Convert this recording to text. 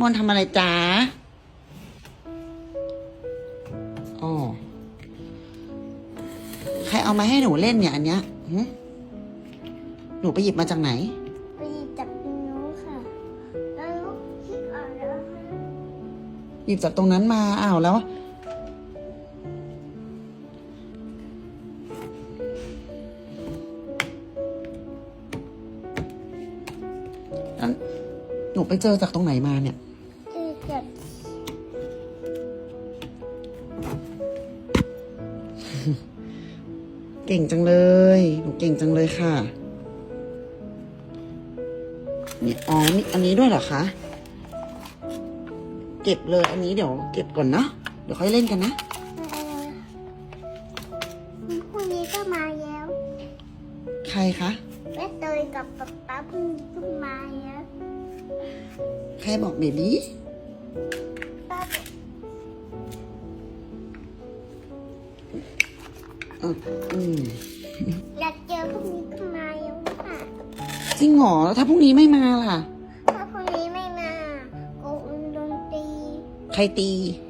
มนทำอะไรจ๊ะอ๋อใครเอามาให้หนูเล่นเนี่ยอันเนี้ยหึหนูไปหยิบมาจากไหน ไปหยิบจับหนูค่ะ แล้วลูกคิดออกแล้วค่ะหยิบจากตรงนั้นมาอ้าวแล้วอันหนูไปเจอจากตรงไหนมาเนี่ย คือจับเก่งจังเลย หนูเก่งจังเลยค่ะ นี่อ๋อนี่อันนี้ด้วยเหรอคะ เก็บเลยอันนี้เดี๋ยวเก็บก่อนเนาะเดี๋ยวค่อยเล่นกันนะเออพรุ่งนี้ก็มาแล้ว ใครคะแม่เตยกับป๊าป๊าพรุ่งนี้ก็มาแล้วใครบอกเบบี้ป้าบ อกอะอืมอยากเจอพรุ่งนี้ก็มาแล้วค่ะจริงเหรอแล้วถ้าพรุ่งนี้ไม่มาล่ะ ถ้าพรุ่งนี้ไม่มาโกอุนโดนตี ใครตีแ